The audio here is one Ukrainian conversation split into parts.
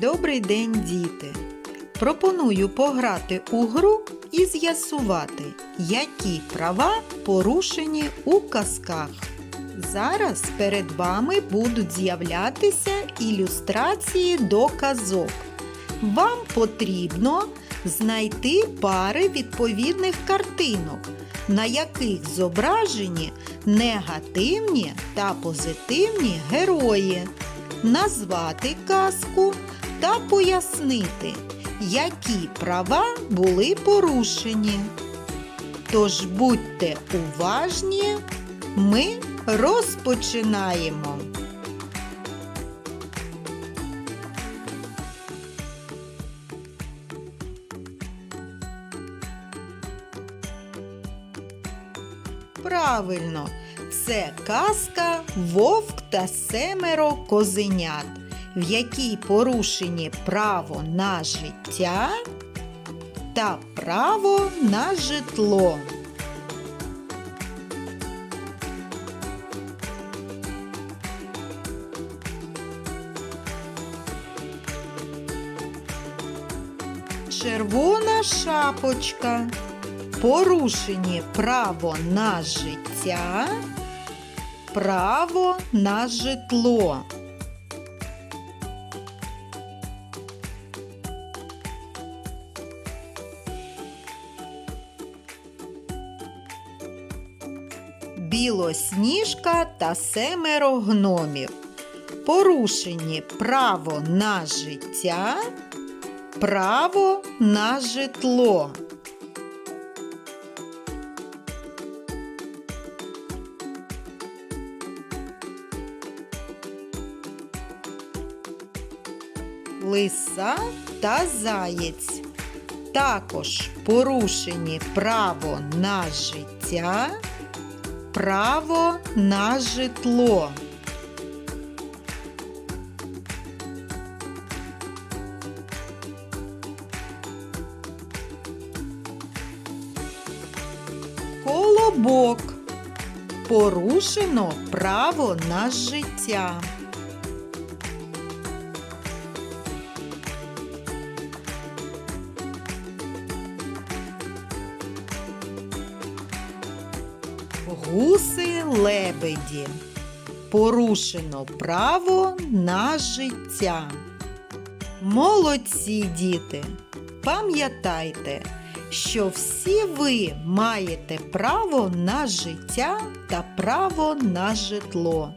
Добрий день, діти! Пропоную пограти у гру і з'ясувати, які права порушені у казках. Зараз перед вами будуть з'являтися ілюстрації до казок. Вам потрібно знайти пари відповідних картинок, на яких зображені негативні та позитивні герої, назвати казку та пояснити, які права були порушені. Тож будьте уважні, ми розпочинаємо. Правильно, це казка Вовк та семеро козенят, в якій порушені право на життя та право на житло. Червона шапочка. Порушені право на життя, право на житло. Білосніжка та семеро гномів. Порушені право на життя, право на житло. Лиса та заєць. Також порушені право на життя, право на житло. Колобок. Порушено право на життя. Гуси лебеді. Порушено право на життя. Молодці діти! Пам'ятайте, що всі ви маєте право на життя та право на житло.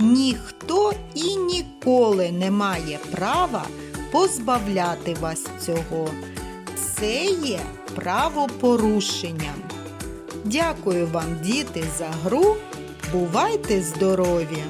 Ніхто і ніколи не має права позбавляти вас цього. Це є правопорушенням. Дякую вам, діти, за гру. Бувайте здорові!